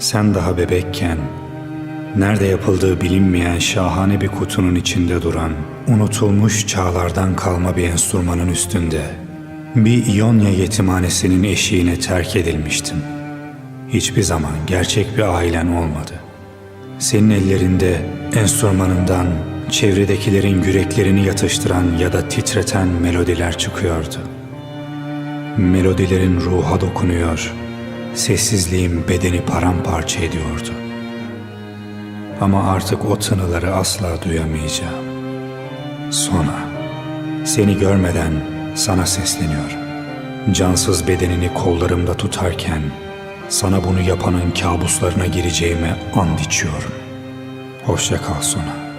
Sen daha bebekken, nerede yapıldığı bilinmeyen şahane bir kutunun içinde duran, unutulmuş çağlardan kalma bir enstrümanın üstünde, bir İonya yetimhanesinin eşiğine terk edilmiştim. Hiçbir zaman gerçek bir ailen olmadı. Senin ellerinde enstrümanından çevredekilerin yüreklerini yatıştıran ya da titreten melodiler çıkıyordu. Melodilerin ruha dokunuyor, sessizliğin bedeni paramparça ediyordu. Ama artık o tınıları asla duyamayacağım. Sonra, seni görmeden sana sesleniyorum. Cansız bedenini kollarımda tutarken, sana bunu yapanın kabuslarına gireceğime and içiyorum. Hoşça kal Sona.